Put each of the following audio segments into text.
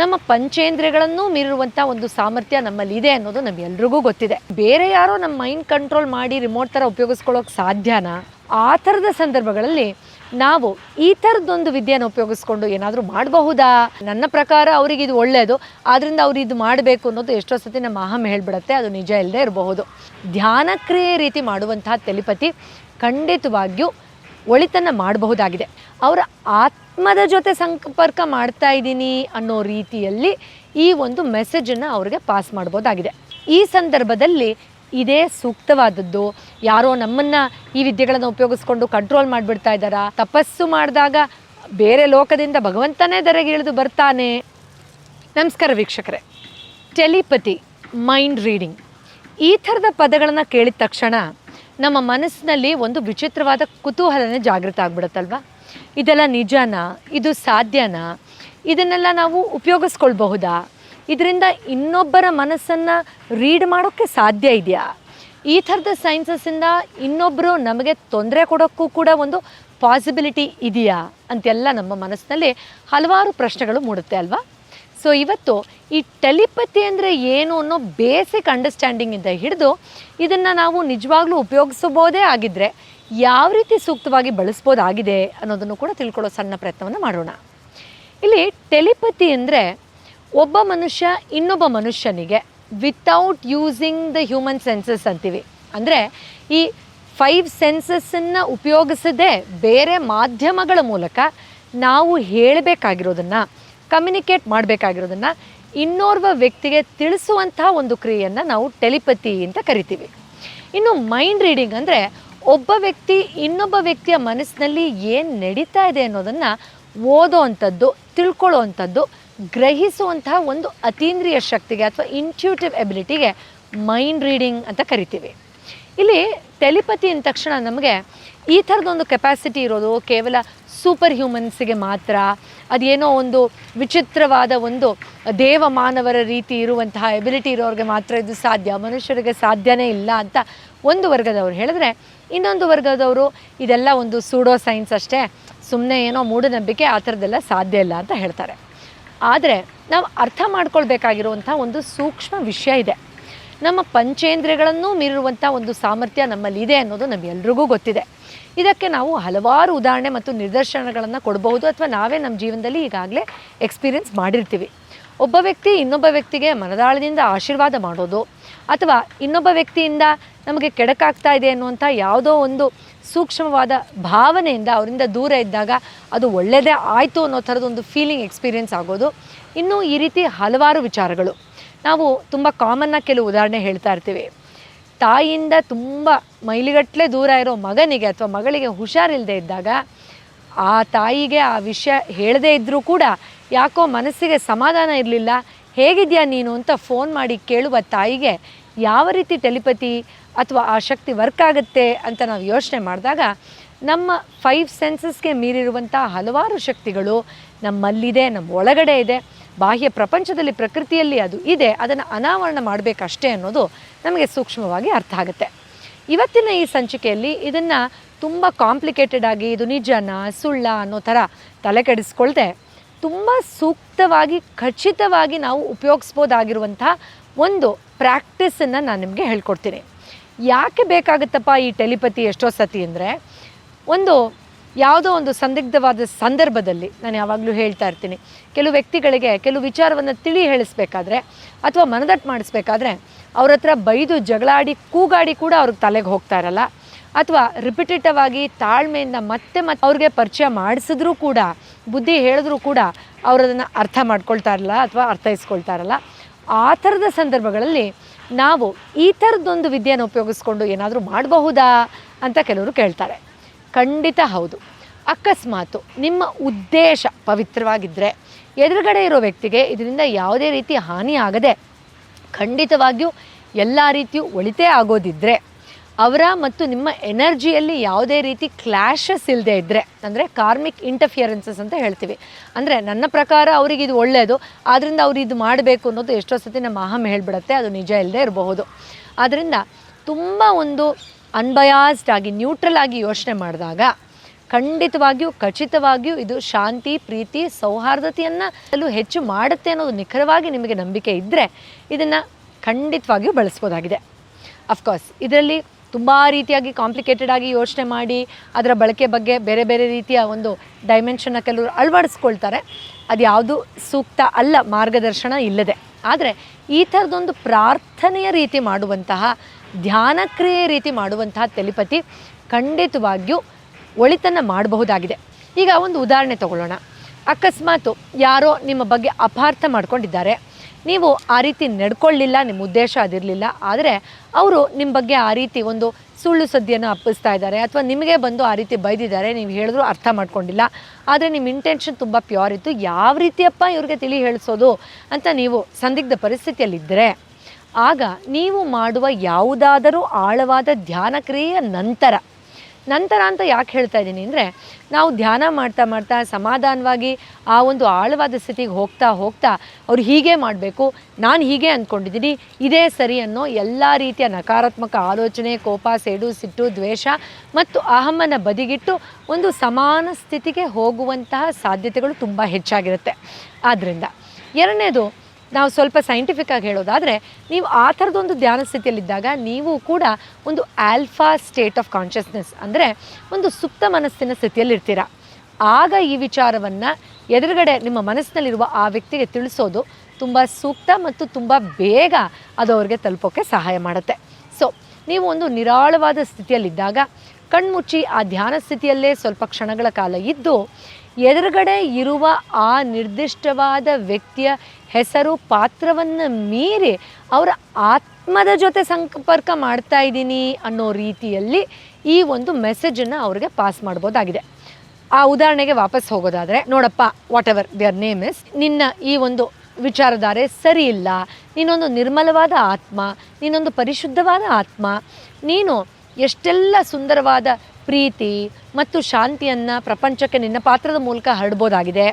ನಮ್ಮ ಪಂಚೇಂದ್ರಿಯಗಳನ್ನು ಮೀರುವಂಥ ಒಂದು ಸಾಮರ್ಥ್ಯ ನಮ್ಮಲ್ಲಿ ಇದೆ ಅನ್ನೋದು ನಮ್ಗೆಲ್ರಿಗೂ ಗೊತ್ತಿದೆ. ಬೇರೆ ಯಾರೋ ನಮ್ಮ ಮೈಂಡ್ ಕಂಟ್ರೋಲ್ ಮಾಡಿ ರಿಮೋಟ್ ಥರ ಉಪಯೋಗಿಸ್ಕೊಳ್ಳೋಕೆ ಸಾಧ್ಯನಾ? ಆ ಥರದ ಸಂದರ್ಭಗಳಲ್ಲಿ ನಾವು ಈ ಥರದ್ದೊಂದು ವಿದ್ಯೆಯನ್ನು ಉಪಯೋಗಿಸ್ಕೊಂಡು ಏನಾದರೂ ಮಾಡಬಹುದಾ? ನನ್ನ ಪ್ರಕಾರ ಅವರಿಗೆ ಇದು ಒಳ್ಳೆಯದು ಆದ್ದರಿಂದ ಅವ್ರು ಇದು ಮಾಡಬೇಕು ಅನ್ನೋದು ಎಷ್ಟೋ ಸತಿ ನಮ್ಮ ಅಹಂ ಹೇಳ್ಬಿಡತ್ತೆ, ಅದು ನಿಜ ಇಲ್ಲದೆ ಇರಬಹುದು. ಧ್ಯಾನಕ್ರಿಯೆ ರೀತಿ ಮಾಡುವಂತಹ ತೆಲಿಪತಿ ಖಂಡಿತವಾಗಿಯೂ ಒಳಿತನ್ನು ಮಾಡಬಹುದಾಗಿದೆ. ಅವರ ಆತ್ಮದ ಜೊತೆ ಸಂಪರ್ಕ ಮಾಡ್ತಾ ಇದ್ದೀನಿ ಅನ್ನೋ ರೀತಿಯಲ್ಲಿ ಈ ಒಂದು ಮೆಸೇಜನ್ನು ಅವ್ರಿಗೆ ಪಾಸ್ ಮಾಡ್ಬೋದಾಗಿದೆ. ಈ ಸಂದರ್ಭದಲ್ಲಿ ಇದೇ ಸೂಕ್ತವಾದದ್ದು, ಯಾರೋ ನಮ್ಮನ್ನು ಈ ವಿದ್ಯೆಗಳನ್ನು ಉಪಯೋಗಿಸ್ಕೊಂಡು ಕಂಟ್ರೋಲ್ ಮಾಡಿಬಿಡ್ತಾ ಇದ್ದಾರಾ? ತಪಸ್ಸು ಮಾಡಿದಾಗ ಬೇರೆ ಲೋಕದಿಂದ ಭಗವಂತನೇ ದರೆಗೆ ಇಳಿದು ಬರ್ತಾನೆ. ನಮಸ್ಕಾರ ವೀಕ್ಷಕರೇ. ಟೆಲಿಪತಿ ಮೈಂಡ್ ರೀಡಿಂಗ್ ಈ ಥರದ ಪದಗಳನ್ನು ಕೇಳಿದ ತಕ್ಷಣ ನಮ್ಮ ಮನಸ್ಸಿನಲ್ಲಿ ಒಂದು ವಿಚಿತ್ರವಾದ ಕುತೂಹಲನೇ ಜಾಗೃತ ಆಗ್ಬಿಡುತ್ತಲ್ವಾ? ಇದೆಲ್ಲ ನಿಜನಾ? ಇದು ಸಾಧ್ಯನಾ? ಇದನ್ನೆಲ್ಲ ನಾವು ಉಪಯೋಗಿಸ್ಕೊಳ್ಬಹುದಾ? ಇದರಿಂದ ಇನ್ನೊಬ್ಬರ ಮನಸ್ಸನ್ನು ರೀಡ್ ಮಾಡೋಕ್ಕೆ ಸಾಧ್ಯ ಇದೆಯಾ? ಈ ಥರದ ಸೈನ್ಸಸ್ಸಿಂದ ಇನ್ನೊಬ್ಬರು ನಮಗೆ ತೊಂದರೆ ಕೊಡೋಕ್ಕೂ ಕೂಡ ಒಂದು ಪಾಸಿಬಿಲಿಟಿ ಇದೆಯಾ? ಅಂತೆಲ್ಲ ನಮ್ಮ ಮನಸ್ಸಿನಲ್ಲಿ ಹಲವಾರು ಪ್ರಶ್ನೆಗಳು ಮೂಡುತ್ತೆ ಅಲ್ವಾ? ಸೊ ಇವತ್ತು ಈ ಟೆಲಿಪತಿ ಅಂದರೆ ಏನು ಅನ್ನೋ ಬೇಸಿಕ್ ಅಂಡರ್ಸ್ಟ್ಯಾಂಡಿಂಗಿಂದ ಹಿಡಿದು ಇದನ್ನು ನಾವು ನಿಜವಾಗ್ಲೂ ಉಪಯೋಗಿಸಬಹುದೇ ಆಗಿದ್ದರೆ ಯಾವ ರೀತಿ ಸೂಕ್ತವಾಗಿ ಬಳಸ್ಬೋದಾಗಿದೆ ಅನ್ನೋದನ್ನು ಕೂಡ ತಿಳ್ಕೊಳ್ಳೋ ಸಣ್ಣ ಪ್ರಯತ್ನವನ್ನು ಮಾಡೋಣ. ಇಲ್ಲಿ ಟೆಲಿಪತಿ ಅಂದರೆ ಒಬ್ಬ ಮನುಷ್ಯ ಇನ್ನೊಬ್ಬ ಮನುಷ್ಯನಿಗೆ without using the human senses ಅಂತೀವಿ. ಅಂದರೆ ಈ ಫೈವ್ ಸೆನ್ಸಸ್ಸನ್ನು ಉಪಯೋಗಿಸದೆ ಬೇರೆ ಮಾಧ್ಯಮಗಳ ಮೂಲಕ ನಾವು ಹೇಳಬೇಕಾಗಿರೋದನ್ನು ಕಮ್ಯುನಿಕೇಟ್ ಮಾಡಬೇಕಾಗಿರೋದನ್ನು ಇನ್ನೋರ್ವ ವ್ಯಕ್ತಿಗೆ ತಿಳಿಸುವಂತಹ ಒಂದು ಕ್ರಿಯೆಯನ್ನು ನಾವು ಟೆಲಿಪತಿ ಅಂತ ಕರಿತೀವಿ. ಇನ್ನು ಮೈಂಡ್ ರೀಡಿಂಗ್ ಅಂದರೆ ಒಬ್ಬ ವ್ಯಕ್ತಿ ಇನ್ನೊಬ್ಬ ವ್ಯಕ್ತಿಯ ಮನಸ್ಸಿನಲ್ಲಿ ಏನು ನಡೀತಾ ಇದೆ ಅನ್ನೋದನ್ನು ಓದೋ ಅಂಥದ್ದು ತಿಳ್ಕೊಳ್ಳೋ ಅಂಥದ್ದು ಗ್ರಹಿಸುವಂತಹ ಒಂದು ಅತೀಂದ್ರಿಯ ಶಕ್ತಿಗೆ ಅಥವಾ ಇಂಟ್ಯೂಟಿವ್ ಎಬಿಲಿಟಿಗೆ ಮೈಂಡ್ ರೀಡಿಂಗ್ ಅಂತ ಕರಿತೀವಿ. ಇಲ್ಲಿ ಟೆಲಿಪತಿ ಅಂದ ತಕ್ಷಣ ನಮಗೆ ಈ ಥರದೊಂದು ಕೆಪಾಸಿಟಿ ಇರೋದು ಕೇವಲ ಸೂಪರ್ ಹ್ಯೂಮನ್ಸಿಗೆ ಮಾತ್ರ. ಅದೇನೋ ಒಂದು ವಿಚಿತ್ರವಾದ ಒಂದು ದೇವ ಮಾನವರ ರೀತಿ ಇರುವಂತಹ ಎಬಿಲಿಟಿ ಇರೋರಿಗೆ ಮಾತ್ರ ಇದು ಸಾಧ್ಯ. ಮನುಷ್ಯರಿಗೆ ಸಾಧ್ಯನೇ ಇಲ್ಲ ಅಂತ ಒಂದು ವರ್ಗದವ್ರು ಹೇಳಿದ್ರೆ ಇನ್ನೊಂದು ವರ್ಗದವರು ಇದೆಲ್ಲ ಒಂದು ಸೂಡೋ ಸೈನ್ಸ್ ಅಷ್ಟೇ. ಸುಮ್ಮನೆ ಏನೋ ಮೂಢನಂಬಿಕೆ ಆ ಥರದ್ದೆಲ್ಲ ಸಾಧ್ಯ ಇಲ್ಲ ಅಂತ ಹೇಳ್ತಾರೆ. ಆದರೆ ನಾವು ಅರ್ಥ ಮಾಡ್ಕೊಳ್ಬೇಕಾಗಿರುವಂಥ ಒಂದು ಸೂಕ್ಷ್ಮ ವಿಷಯ ಇದೆ. ನಮ್ಮ ಪಂಚೇಂದ್ರಿಯಗಳನ್ನು ಮೀರಿರುವಂಥ ಒಂದು ಸಾಮರ್ಥ್ಯ ನಮ್ಮಲ್ಲಿ ಇದೆ ಅನ್ನೋದು ನಮಗೆಲ್ರಿಗೂ ಗೊತ್ತಿದೆ. ಇದಕ್ಕೆ ನಾವು ಹಲವಾರು ಉದಾಹರಣೆ ಮತ್ತು ನಿದರ್ಶನಗಳನ್ನು ಕೊಡಬಹುದು ಅಥವಾ ನಾವೇ ನಮ್ಮ ಜೀವನದಲ್ಲಿ ಈಗಾಗಲೇ ಎಕ್ಸ್ಪೀರಿಯನ್ಸ್ ಮಾಡಿರ್ತೀವಿ. ಒಬ್ಬ ವ್ಯಕ್ತಿ ಇನ್ನೊಬ್ಬ ವ್ಯಕ್ತಿಗೆ ಮನದಾಳದಿಂದ ಆಶೀರ್ವಾದ ಮಾಡೋದು ಅಥವಾ ಇನ್ನೊಬ್ಬ ವ್ಯಕ್ತಿಯಿಂದ ನಮಗೆ ಕೆಡಕಾಗ್ತಾ ಇದೆ ಅನ್ನುವಂಥ ಯಾವುದೋ ಒಂದು ಸೂಕ್ಷ್ಮವಾದ ಭಾವನೆಯಿಂದ ಅವರಿಂದ ದೂರ ಇದ್ದಾಗ ಅದು ಒಳ್ಳೆಯದೇ ಆಯಿತು ಅನ್ನೋ ಥರದೊಂದು ಫೀಲಿಂಗ್ ಎಕ್ಸ್ಪೀರಿಯೆನ್ಸ್ ಆಗೋದು. ಇನ್ನೂ ಈ ರೀತಿ ಹಲವಾರು ವಿಚಾರಗಳು. ನಾವು ತುಂಬ ಕಾಮನ್ನಾಗಿ ಕೆಲವು ಉದಾಹರಣೆ ಹೇಳ್ತಾ ಇರ್ತೀವಿ. ತಾಯಿಯಿಂದ ತುಂಬ ಮೈಲಿಗಟ್ಟಲೆ ದೂರ ಇರೋ ಮಗನಿಗೆ ಅಥವಾ ಮಗಳಿಗೆ ಹುಷಾರಿಲ್ಲದೆ ಇದ್ದಾಗ ಆ ತಾಯಿಗೆ ಆ ವಿಷಯ ಹೇಳದೇ ಇದ್ದರೂ ಕೂಡ ಯಾಕೋ ಮನಸ್ಸಿಗೆ ಸಮಾಧಾನ ಇರಲಿಲ್ಲ, ಹೇಗಿದೆಯಾ ನೀನು ಅಂತ ಫೋನ್ ಮಾಡಿ ಕೇಳುವ ತಾಯಿಗೆ ಯಾವ ರೀತಿ ಟೆಲಿಪತಿ ಅಥವಾ ಆ ಶಕ್ತಿ ವರ್ಕ್ ಆಗುತ್ತೆ ಅಂತ ನಾವು ಯೋಚನೆ ಮಾಡಿದಾಗ ನಮ್ಮ ಫೈವ್ ಸೆನ್ಸಸ್ಗೆ ಮೀರಿರುವಂಥ ಹಲವಾರು ಶಕ್ತಿಗಳು ನಮ್ಮಲ್ಲಿದೆ, ನಮ್ಮ ಒಳಗಡೆ ಇದೆ. ಬಾಹ್ಯ ಪ್ರಪಂಚದಲ್ಲಿ ಪ್ರಕೃತಿಯಲ್ಲಿ ಅದು ಇದೆ, ಅದನ್ನು ಅನಾವರಣ ಮಾಡಬೇಕಷ್ಟೇ ಅನ್ನೋದು ನಮಗೆ ಸೂಕ್ಷ್ಮವಾಗಿ ಅರ್ಥ ಆಗುತ್ತೆ. ಇವತ್ತಿನ ಈ ಸಂಚಿಕೆಯಲ್ಲಿ ಇದನ್ನು ತುಂಬ ಕಾಂಪ್ಲಿಕೇಟೆಡ್ ಆಗಿ ಇದು ನಿಜನ, ಸುಳ್ಳ ಅನ್ನೋ ಥರ ತಲೆ ಕೆಡಿಸ್ಕೊಳ್ದೆ, ತುಂಬ ಸೂಕ್ತವಾಗಿ, ಖಚಿತವಾಗಿ ನಾವು ಉಪಯೋಗಿಸ್ಬೋದಾಗಿರುವಂಥ ಒಂದು ಪ್ರಾಕ್ಟೀಸನ್ನು ನಾನು ನಿಮಗೆ ಹೇಳ್ಕೊಡ್ತೀನಿ. ಯಾಕೆ ಬೇಕಾಗುತ್ತಪ್ಪ ಈ ಟೆಲಿಪತಿ ಎಷ್ಟೋ ಸತಿ ಅಂದರೆ, ಒಂದು ಯಾವುದೋ ಒಂದು ಸಂದಿಗ್ಧವಾದ ಸಂದರ್ಭದಲ್ಲಿ ನಾನು ಯಾವಾಗಲೂ ಹೇಳ್ತಾ ಇರ್ತೀನಿ. ಕೆಲವು ವ್ಯಕ್ತಿಗಳಿಗೆ ಕೆಲವು ವಿಚಾರವನ್ನು ತಿಳಿ ಹೇಳಿಸ್ಬೇಕಾದ್ರೆ ಅಥವಾ ಮನದಟ್ಟು ಮಾಡಿಸ್ಬೇಕಾದ್ರೆ ಅವ್ರ ಹತ್ರ ಬೈದು ಜಗಳಾಡಿ ಕೂಗಾಡಿ ಕೂಡ ಅವ್ರಿಗೆ ತಲೆಗೆ ಹೋಗ್ತಾ ಇರಲ್ಲ. ಅಥವಾ ರಿಪಿಟೇಟಿವ್ ಆಗಿ ತಾಳ್ಮೆಯಿಂದ ಮತ್ತೆ ಮತ್ತೆ ಅವ್ರಿಗೆ ಪರಿಚಯ ಮಾಡಿಸಿದ್ರೂ ಕೂಡ, ಬುದ್ಧಿ ಹೇಳಿದ್ರೂ ಕೂಡ ಅವ್ರು ಅದನ್ನು ಅರ್ಥ ಮಾಡ್ಕೊಳ್ತಾ ಇರಲ್ಲ ಅಥವಾ ಅರ್ಥೈಸ್ಕೊಳ್ತಾ ಇರಲ್ಲ. ಆ ಥರದ ಸಂದರ್ಭಗಳಲ್ಲಿ ನಾವು ಈ ಥರದ್ದೊಂದು ವಿದ್ಯೆಯನ್ನು ಉಪಯೋಗಿಸ್ಕೊಂಡು ಏನಾದರೂ ಮಾಡಬಹುದಾ ಅಂತ ಕೆಲವರು ಕೇಳ್ತಾರೆ. ಖಂಡಿತ ಹೌದು. ಅಕಸ್ಮಾತು ನಿಮ್ಮ ಉದ್ದೇಶ ಪವಿತ್ರವಾಗಿದ್ದರೆ ಎದುರುಗಡೆ ಇರೋ ವ್ಯಕ್ತಿಗೆ ಇದರಿಂದ ಯಾವುದೇ ರೀತಿ ಹಾನಿ ಆಗದೆ ಖಂಡಿತವಾಗಿಯೂ ಎಲ್ಲ ರೀತಿಯೂ ಒಳಿತೇ ಆಗೋದಿದ್ದರೆ ಅವರ ಮತ್ತು ನಿಮ್ಮ ಎನರ್ಜಿಯಲ್ಲಿ ಯಾವುದೇ ರೀತಿ ಕ್ಲ್ಯಾಶಸ್ ಇಲ್ಲದೆ ಇದ್ದರೆ ಅಂದರೆ ಕಾರ್ಮಿಕ್ ಇಂಟರ್ಫಿಯರೆನ್ಸಸ್ ಅಂತ ಹೇಳ್ತೀವಿ. ಅಂದರೆ ನನ್ನ ಪ್ರಕಾರ ಅವರಿಗೆ ಇದು ಒಳ್ಳೆಯದು ಆದ್ದರಿಂದ ಅವ್ರು ಇದು ಮಾಡಬೇಕು ಅನ್ನೋದು ಎಷ್ಟೋ ಸತಿ ನಮ್ಮ ಅಹಂ ಹೇಳಿಬಿಡತ್ತೆ, ಅದು ನಿಜ ಇಲ್ಲದೆ ಇರಬಹುದು. ಆದ್ದರಿಂದ ತುಂಬ ಒಂದು ಅನ್ಬಯಾಸ್ಡ್ ಆಗಿ ನ್ಯೂಟ್ರಲ್ ಆಗಿ ಯೋಚನೆ ಮಾಡಿದಾಗ ಖಂಡಿತವಾಗಿಯೂ, ಖಚಿತವಾಗಿಯೂ ಇದು ಶಾಂತಿ, ಪ್ರೀತಿ, ಸೌಹಾರ್ದತೆಯನ್ನು ಹೆಚ್ಚು ಮಾಡುತ್ತೆ ಅನ್ನೋದು ನಿಖರವಾಗಿ ನಿಮಗೆ ನಂಬಿಕೆ ಇದ್ದರೆ ಇದನ್ನು ಖಂಡಿತವಾಗಿಯೂ ಬಳಸ್ಬೋದಾಗಿದೆ. ಅಫ್ಕೋರ್ಸ್ ಇದರಲ್ಲಿ ತುಂಬ ರೀತಿಯಾಗಿ ಕಾಂಪ್ಲಿಕೇಟೆಡ್ ಆಗಿ ಯೋಚನೆ ಮಾಡಿ, ಅದರ ಬಳಕೆ ಬಗ್ಗೆ ಬೇರೆ ಬೇರೆ ರೀತಿಯ ಒಂದು ಡೈಮೆನ್ಷನ್ನ ಕೆಲವರು ಅಳವಡಿಸ್ಕೊಳ್ತಾರೆ. ಅದು ಯಾವುದು ಸೂಕ್ತ ಅಲ್ಲ, ಮಾರ್ಗದರ್ಶನ ಇಲ್ಲದೆ. ಆದರೆ ಈ ಥರದೊಂದು ಪ್ರಾರ್ಥನೆಯ ರೀತಿ ಮಾಡುವಂತಹ ಧ್ಯಾನ ಕ್ರಿಯೆ ರೀತಿ ಮಾಡುವಂತಹ ತೆಲಿಪತಿ ಖಂಡಿತವಾಗಿಯೂ ಒಳಿತನ್ನು ಮಾಡಬಹುದಾಗಿದೆ. ಈಗ ಒಂದು ಉದಾಹರಣೆ ತಗೊಳ್ಳೋಣ. ಅಕಸ್ಮಾತು ಯಾರೋ ನಿಮ್ಮ ಬಗ್ಗೆ ಅಪಾರ್ಥ ಮಾಡ್ಕೊಂಡಿದ್ದಾರೆ. ನೀವು ಆ ರೀತಿ ನಡ್ಕೊಳ್ಳಿಲ್ಲ, ನಿಮ್ಮ ಉದ್ದೇಶ ಅದಿರಲಿಲ್ಲ, ಆದರೆ ಅವರು ನಿಮ್ಮ ಬಗ್ಗೆ ಆ ರೀತಿ ಒಂದು ಸುಳ್ಳು ಸುದ್ದಿಯನ್ನು ಅಪ್ಪಿಸ್ತಾ ಇದ್ದಾರೆ ಅಥವಾ ನಿಮಗೆ ಬಂದು ಆ ರೀತಿ ಬೈದಿದ್ದಾರೆ, ನೀವು ಹೇಳಿದ್ರು ಅರ್ಥ ಮಾಡ್ಕೊಂಡಿಲ್ಲ, ಆದರೆ ನಿಮ್ಮ ಇಂಟೆನ್ಷನ್ ತುಂಬ ಪ್ಯೂರ್ ಇತ್ತು, ಯಾವ ರೀತಿಯಪ್ಪ ಇವ್ರಿಗೆ ತಿಳಿ ಹೇಳಿಸೋದು ಅಂತ ನೀವು ಸಂದಿಗ್ಧ ಪರಿಸ್ಥಿತಿಯಲ್ಲಿದ್ದರೆ ಆಗ ನೀವು ಮಾಡುವ ಯಾವುದಾದರೂ ಆಳವಾದ ಧ್ಯಾನ ಕ್ರಿಯೆಯ ನಂತರ. ನಂತರ ಅಂತ ಯಾಕೆ ಹೇಳ್ತಾ ಇದ್ದೀನಿ ಅಂದರೆ, ನಾವು ಧ್ಯಾನ ಮಾಡ್ತಾ ಮಾಡ್ತಾ ಸಮಾಧಾನವಾಗಿ ಆ ಒಂದು ಆಳವಾದ ಸ್ಥಿತಿಗೆ ಹೋಗ್ತಾ ಹೋಗ್ತಾ ಅವ್ರು ಹೀಗೆ ಮಾಡಬೇಕು, ನಾನು ಹೀಗೆ ಅಂದ್ಕೊಂಡಿದ್ದೀನಿ ಇದೇ ಸರಿ ಅನ್ನೋ ಎಲ್ಲ ರೀತಿಯ ನಕಾರಾತ್ಮಕ ಆಲೋಚನೆ, ಕೋಪ, ಸೇಡು, ಸಿಟ್ಟು, ದ್ವೇಷ ಮತ್ತು ಅಹಮ್ಮನ ಬದಿಗಿಟ್ಟು ಒಂದು ಸಮಾನ ಸ್ಥಿತಿಗೆ ಹೋಗುವಂತಹ ಸಾಧ್ಯತೆಗಳು ತುಂಬ ಹೆಚ್ಚಾಗಿರುತ್ತೆ. ಆದ್ದರಿಂದ ಎರಡನೇದು ನಾವು ಸ್ವಲ್ಪ ಸೈಂಟಿಫಿಕ್ ಆಗಿ ಹೇಳೋದಾದರೆ, ನೀವು ಆ ಥರದೊಂದು ಧ್ಯಾನ ಸ್ಥಿತಿಯಲ್ಲಿದ್ದಾಗ ನೀವು ಕೂಡ ಒಂದು ಆಲ್ಫಾ ಸ್ಟೇಟ್ ಆಫ್ ಕಾನ್ಷಿಯಸ್ನೆಸ್ ಅಂದರೆ ಒಂದು ಸುಪ್ತ ಮನಸ್ಸಿನ ಸ್ಥಿತಿಯಲ್ಲಿರ್ತೀರ. ಆಗ ಈ ವಿಚಾರವನ್ನು ಎದುರುಗಡೆ ನಿಮ್ಮ ಮನಸ್ಸಿನಲ್ಲಿರುವ ಆ ವ್ಯಕ್ತಿಗೆ ತಿಳಿಸೋದು ತುಂಬ ಸೂಕ್ತ ಮತ್ತು ತುಂಬ ಬೇಗ ಅದು ಅವ್ರಿಗೆ ತಲುಪೋಕ್ಕೆ ಸಹಾಯ ಮಾಡುತ್ತೆ. ಸೊ ನೀವು ಒಂದು ನಿರಾಳವಾದ ಸ್ಥಿತಿಯಲ್ಲಿದ್ದಾಗ, ಕಣ್ಮುಚ್ಚಿ ಆ ಧ್ಯಾನ ಸ್ಥಿತಿಯಲ್ಲೇ ಸ್ವಲ್ಪ ಕ್ಷಣಗಳ ಕಾಲ ಇದ್ದು, ಎದುರುಗಡೆ ಇರುವ ಆ ನಿರ್ದಿಷ್ಟವಾದ ವ್ಯಕ್ತಿಯ ಹೆಸರು ಪಾತ್ರವನ್ನು ಮೀರಿ ಅವರ ಆತ್ಮದ ಜೊತೆ ಸಂಪರ್ಕ ಮಾಡ್ತಾ ಇದ್ದೀನಿ ಅನ್ನೋ ರೀತಿಯಲ್ಲಿ ಈ ಒಂದು ಮೆಸೇಜನ್ನು ಅವ್ರಿಗೆ ಪಾಸ್ ಮಾಡ್ಬೋದಾಗಿದೆ. ಆ ಉದಾಹರಣೆಗೆ ವಾಪಸ್ ಹೋಗೋದಾದರೆ, ನೋಡಪ್ಪ whatever their name is ನಿನ್ನ ಈ ಒಂದು ವಿಚಾರಧಾರೆ ಸರಿ ಇಲ್ಲ, ನೀನೊಂದು ನಿರ್ಮಲವಾದ ಆತ್ಮ, ನೀನೊಂದು ಪರಿಶುದ್ಧವಾದ ಆತ್ಮ, ನೀನು ಎಷ್ಟೆಲ್ಲ ಸುಂದರವಾದ ಪ್ರೀತಿ ಮತ್ತು ಶಾಂತಿಯನ್ನು ಪ್ರಪಂಚಕ್ಕೆ ನಿನ್ನ ಪಾತ್ರದ ಮೂಲಕ ಹರಡ್ಬೋದಾಗಿದೆ.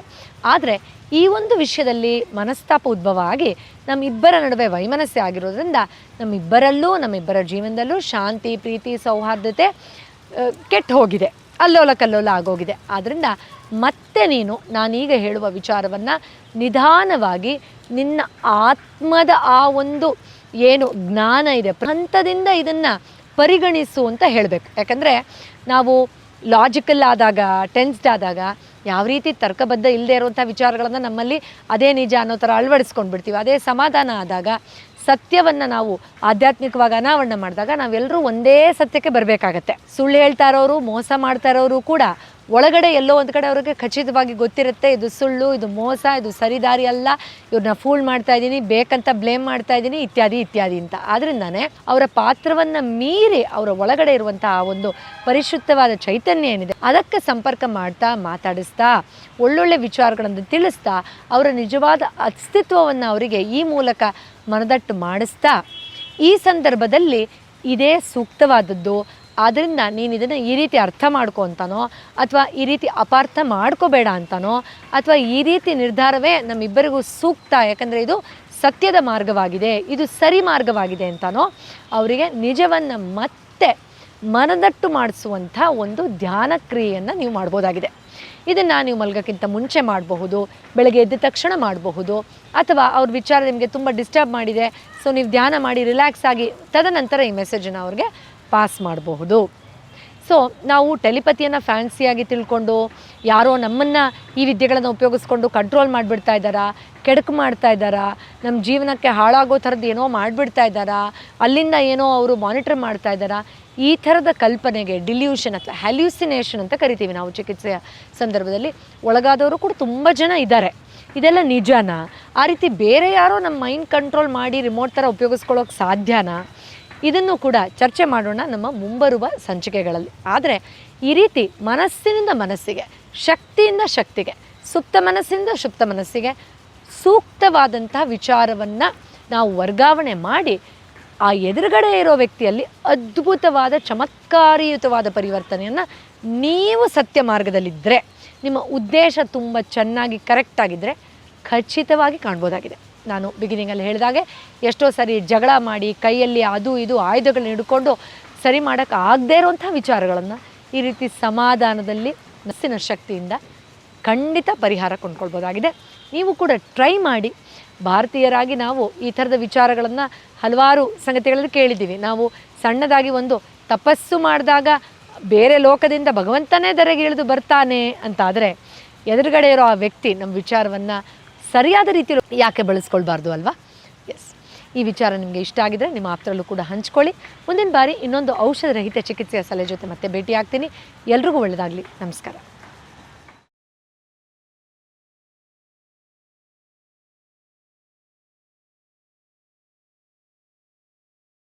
ಆದರೆ ಈ ಒಂದು ವಿಷಯದಲ್ಲಿ ಮನಸ್ತಾಪ ಉದ್ಭವ ಆಗಿ ನಮ್ಮಿಬ್ಬರ ನಡುವೆ ವೈಮನಸ್ಸೆ ಆಗಿರೋದ್ರಿಂದ ನಮ್ಮಿಬ್ಬರಲ್ಲೂ, ನಮ್ಮಿಬ್ಬರ ಜೀವನದಲ್ಲೂ ಶಾಂತಿ, ಪ್ರೀತಿ, ಸೌಹಾರ್ದತೆ ಕೆಟ್ಟು ಹೋಗಿದೆ. ಅಲ್ಲೋಲ ಕಲ್ಲೋಲ ಆಗೋಗಿದೆ. ಆದ್ದರಿಂದ ಮತ್ತೆ ನೀನು, ನಾನೀಗ ಹೇಳುವ ವಿಚಾರವನ್ನು ನಿಧಾನವಾಗಿ ನಿನ್ನ ಆತ್ಮದ ಆ ಒಂದು ಏನು ಜ್ಞಾನ ಇದೆ, ಹಂತದಿಂದ ಇದನ್ನು ಪರಿಗಣಿಸು ಅಂತ ಹೇಳಬೇಕು. ಯಾಕಂದರೆ ನಾವು ಲಾಜಿಕಲ್ ಆದಾಗ ಟೆನ್ಸ್ಡ್ ಆದಾಗ ಯಾವ ರೀತಿ ತರ್ಕಬದ್ಧ ಇಲ್ಲದೆ ಇರುವಂಥ ವಿಚಾರಗಳನ್ನು ನಮ್ಮಲ್ಲಿ ಅದೇ ನಿಜ ಅನ್ನೋ ಥರ ಅಳವಡಿಸ್ಕೊಂಡು ಬಿಡ್ತೀವಿ ಅದೇ ಸಮಾಧಾನ ಆದಾಗ ಸತ್ಯವನ್ನು ನಾವು ಆಧ್ಯಾತ್ಮಿಕವಾಗಿ ಅನಾವರಣ ಮಾಡಿದಾಗ ನಾವೆಲ್ಲರೂ ಒಂದೇ ಸತ್ಯಕ್ಕೆ ಬರಬೇಕಾಗತ್ತೆ. ಸುಳ್ಳು ಹೇಳ್ತಾ ಇರೋರು, ಮೋಸ ಮಾಡ್ತಾ ಇರೋರು ಕೂಡ ಒಳಗಡೆ ಎಲ್ಲೋ ಒಂದು ಕಡೆ ಅವ್ರಿಗೆ ಖಚಿತವಾಗಿ ಗೊತ್ತಿರುತ್ತೆ, ಇದು ಸುಳ್ಳು, ಇದು ಮೋಸ, ಇದು ಸರಿದಾರಿ ಅಲ್ಲ ಇವ್ರನ್ನ ಫೂಲ್ ಮಾಡ್ತಾ ಇದ್ದೀನಿ, ಬೇಕಂತ ಬ್ಲೇಮ್ ಮಾಡ್ತಾ ಇದ್ದೀನಿ, ಇತ್ಯಾದಿ ಇತ್ಯಾದಿ ಅಂತ. ಆದ್ರಿಂದಾನೆ ಅವರ ಪಾತ್ರವನ್ನು ಮೀರಿ ಅವರ ಒಳಗಡೆ ಇರುವಂತಹ ಆ ಒಂದು ಪರಿಶುದ್ಧವಾದ ಚೈತನ್ಯ ಏನಿದೆ, ಅದಕ್ಕೆ ಸಂಪರ್ಕ ಮಾಡ್ತಾ, ಮಾತಾಡಿಸ್ತಾ, ಒಳ್ಳೊಳ್ಳೆ ವಿಚಾರಗಳನ್ನು ತಿಳಿಸ್ತಾ, ಅವರ ನಿಜವಾದ ಅಸ್ತಿತ್ವವನ್ನು ಅವರಿಗೆ ಈ ಮೂಲಕ ಮನದಟ್ಟು ಮಾಡಿಸ್ತಾ, ಈ ಸಂದರ್ಭದಲ್ಲಿ ಇದೇ ಸೂಕ್ತವಾದದ್ದು ಆದ್ದರಿಂದ ನೀನು ಇದನ್ನು ಈ ರೀತಿ ಅರ್ಥ ಮಾಡ್ಕೊ ಅಂತನೋ, ಅಥವಾ ಈ ರೀತಿ ಅಪಾರ್ಥ ಮಾಡ್ಕೋಬೇಡ ಅಂತನೋ, ಅಥವಾ ಈ ರೀತಿ ನಿರ್ಧಾರವೇ ನಮ್ಮಿಬ್ಬರಿಗೂ ಸೂಕ್ತ, ಯಾಕಂದರೆ ಇದು ಸತ್ಯದ ಮಾರ್ಗವಾಗಿದೆ, ಇದು ಸರಿ ಮಾರ್ಗವಾಗಿದೆ ಅಂತನೋ, ಅವರಿಗೆ ನಿಜವನ್ನು ಮತ್ತೆ ಮನದಟ್ಟು ಮಾಡಿಸುವಂಥ ಒಂದು ಧ್ಯಾನ ಕ್ರಿಯೆಯನ್ನು ನೀವು ಮಾಡ್ಬೋದಾಗಿದೆ. ಇದನ್ನು ನೀವು ಮಲಗೋಕ್ಕಿಂತ ಮುಂಚೆ ಮಾಡಬಹುದು, ಬೆಳಗ್ಗೆ ಎದ್ದ ತಕ್ಷಣ ಮಾಡಬಹುದು, ಅಥವಾ ಅವ್ರ ವಿಚಾರ ನಿಮಗೆ ತುಂಬ ಡಿಸ್ಟರ್ಬ್ ಮಾಡಿದೆ ಸೊ ನೀವು ಧ್ಯಾನ ಮಾಡಿ ರಿಲ್ಯಾಕ್ಸ್ ಆಗಿ, ತದನಂತರ ಈ ಮೆಸೇಜನ್ನು ಅವ್ರಿಗೆ ಪಾಸ್ ಮಾಡಬಹುದು. ಸೊ ನಾವು ಟೆಲಿಪತಿಯನ್ನು ಫ್ಯಾನ್ಸಿಯಾಗಿ ತಿಳ್ಕೊಂಡು, ಯಾರೋ ನಮ್ಮನ್ನು ಈ ವಿದ್ಯೆಗಳನ್ನು ಉಪಯೋಗಿಸ್ಕೊಂಡು ಕಂಟ್ರೋಲ್ ಮಾಡಿಬಿಡ್ತಾ ಇದ್ದಾರಾ, ಕೆಡಕು ಮಾಡ್ತಾ ಇದ್ದಾರಾ ನಮ್ಮ ಜೀವನಕ್ಕೆ ಹಾಳಾಗೋ ಥರದ್ದು ಏನೋ ಮಾಡಿಬಿಡ್ತಾ ಇದ್ದಾರಾ, ಅಲ್ಲಿಂದ ಏನೋ ಅವರು ಮಾನಿಟರ್ ಮಾಡ್ತಾ ಇದ್ದಾರಾ, ಈ ಥರದ ಕಲ್ಪನೆಗೆ ಡಿಲ್ಯೂಷನ್ ಅಥವಾ ಹ್ಯಾಲ್ಯೂಸಿನೇಷನ್ ಅಂತ ಕರಿತೀವಿ ನಾವು ಚಿಕಿತ್ಸೆಯ ಸಂದರ್ಭದಲ್ಲಿ. ಒಳಗಾದವರು ಕೂಡ ತುಂಬ ಜನ ಇದ್ದಾರೆ. ಇದೆಲ್ಲ ನಿಜನಾ? ಆ ರೀತಿ ಬೇರೆ ಯಾರೋ ನಮ್ಮ ಮೈಂಡ್ ಕಂಟ್ರೋಲ್ ಮಾಡಿ ರಿಮೋಟ್ ಥರ ಉಪಯೋಗಿಸ್ಕೊಳ್ಳೋಕೆ ಸಾಧ್ಯನಾ? ಇದನ್ನು ಕೂಡ ಚರ್ಚೆ ಮಾಡೋಣ ನಮ್ಮ ಮುಂಬರುವ ಸಂಚಿಕೆಗಳಲ್ಲಿ. ಆದರೆ ಈ ರೀತಿ ಮನಸ್ಸಿನಿಂದ ಮನಸ್ಸಿಗೆ, ಶಕ್ತಿಯಿಂದ ಶಕ್ತಿಗೆ, ಸುಪ್ತ ಮನಸ್ಸಿಂದ ಸುಪ್ತ ಮನಸ್ಸಿಗೆ ಸೂಕ್ತವಾದಂಥ ವಿಚಾರವನ್ನು ನಾವು ವರ್ಗಾವಣೆ ಮಾಡಿ ಆ ಎದುರುಗಡೆ ಇರೋ ವ್ಯಕ್ತಿಯಲ್ಲಿ ಅದ್ಭುತವಾದ, ಚಮತ್ಕಾರಿಯುತವಾದ ಪರಿವರ್ತನೆಯನ್ನು ನೀವು ಸತ್ಯ ಮಾರ್ಗದಲ್ಲಿದ್ದರೆ ನಿಮ್ಮ ಉದ್ದೇಶ ತುಂಬ ಚೆನ್ನಾಗಿ ಕರೆಕ್ಟಾಗಿದ್ದರೆ ಖಚಿತವಾಗಿ ಕಾಣ್ಬೋದಾಗಿದೆ. ನಾನು ಬಿಗಿನಿಂಗಲ್ಲಿ ಹೇಳಿದಾಗೆ, ಎಷ್ಟೋ ಸರಿ ಜಗಳ ಮಾಡಿ ಕೈಯಲ್ಲಿ ಅದು ಇದು ಆಯುಧಗಳನ್ನ ಹಿಡ್ಕೊಂಡು ಸರಿ ಮಾಡೋಕ್ಕೆ ಆಗದೇ ಇರುವಂಥ ವಿಚಾರಗಳನ್ನು ಈ ರೀತಿ ಸಮಾಧಾನದಲ್ಲಿ ಮನಸ್ಸಿನ ಶಕ್ತಿಯಿಂದ ಖಂಡಿತ ಪರಿಹಾರ ಕೊಂಡ್ಕೊಳ್ಬೋದಾಗಿದೆ. ನೀವು ಕೂಡ ಟ್ರೈ ಮಾಡಿ, ಭಾರತೀಯರಾಗಿ ನಾವು ಈ ಥರದ ವಿಚಾರಗಳನ್ನು ಹಲವಾರು ಸಂಗತಿಗಳಲ್ಲಿ ಕೇಳಿದ್ದೀವಿ. ನಾವು ಸಣ್ಣದಾಗಿ ಒಂದು ತಪಸ್ಸು ಮಾಡಿದಾಗ ಬೇರೆ ಲೋಕದಿಂದ ಭಗವಂತನೇ ಧರೆಗೆ ಇಳಿದು ಬರ್ತಾನೆ ಅಂತಾದರೆ, ಎದುರುಗಡೆ ಇರೋ ಆ ವ್ಯಕ್ತಿ ನಮ್ಮ ವಿಚಾರವನ್ನು ಸರಿಯಾದ ರೀತಿಯಲ್ಲಿ ಯಾಕೆ ಬಳಸ್ಕೊಳ್ಬಾರ್ದು ಅಲ್ವಾ? ಎಸ್ ಈ ವಿಚಾರ ನಿಮಗೆ ಇಷ್ಟ ಆಗಿದ್ರೆ ನಿಮ್ಮ ಆಪ್ತರಲ್ಲೂ ಕೂಡ ಹಂಚ್ಕೊಳ್ಳಿ. ಮುಂದಿನ ಬಾರಿ ಇನ್ನೊಂದು ಔಷಧ ರಹಿತ ಚಿಕಿತ್ಸೆಯ ಸಲಹೆ ಜೊತೆ ಮತ್ತೆ ಭೇಟಿ ಆಗ್ತೀನಿ ಎಲ್ರಿಗೂ ಒಳ್ಳೆಯದಾಗಲಿ ನಮಸ್ಕಾರ.